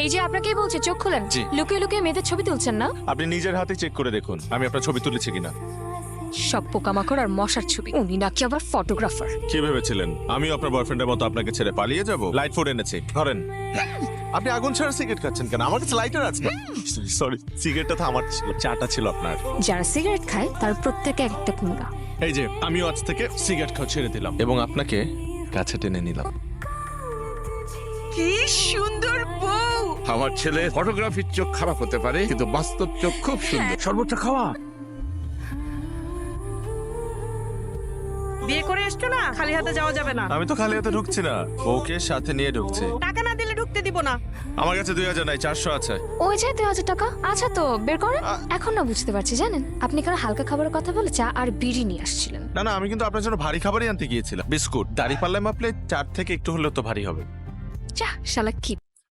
এই যে আপনাকেই বলছে চোখ খোলেন। জি। লুকিয়ে লুকিয়ে মেয়েদের ছবি তুলছেন না? আপনি নিজের হাতে চেক করে দেখুন। আমি আপনার ছবি তুলেছি কিনা। সব পোকামাকড় আর মশার ছবি। উনি নাকি আবার ফটোগ্রাফার কি ভেবেছিলেন? আমি আপনার বয়ফ্রেন্ডের মতো আপনাকে ছেড়ে পালিয়ে যাব? লাইট ফুড এনেছি। ধরেন। আপনি আগুন ছাড়া সিগারেট খাচ্ছেন কেন? আমার কাছে লাইটার আছে। সরি সিগারেটটা তো আমার ছিল চাটা ছিল আপনার। যারা সিগারেট খায় তার প্রত্যেকে একটা কুমড়া। এই যে আমিও আজ থেকে সিগারেট খাওয়া ছেড়ে দিলাম। এবং আপনাকে কাছে টেনে নিলাম। কি সুন্দর আমার ছেলে ফটোগ্রাফির চোখ খারাপ হতে পারে কিন্তু বাস্তব চোখ খুব সুন্দর। সর্বোচ্চ খাওয়া। বিয়ে করে এসছো না? খালি হাতে যাওয়া যাবে না। আমি তো খালি হাতে ঢুকছি না। ওকে সাথে নিয়ে ঢুকছে। টাকা না দিলে ঢুকতে দিব না। আমার কাছে দুই হাজার নাই চারশো আছে। ওই যে দুই হাজার টাকা। আচ্ছা তো বের করেন এখন না বুঝতে পারছি জানেন? আপনি কারও হালকা খাবারের কথা বলে চা আর বিড়ি নিয়ে আসছিলেন। না না আমি কিন্তু আপনার জন্য ভারী খাবারই আনতে গিয়েছিলাম। বিস্কুট দাড়ি পাল্লায় মাপলে চার থেকে একটু হলেও তো ভারী হবে। যা শালা কি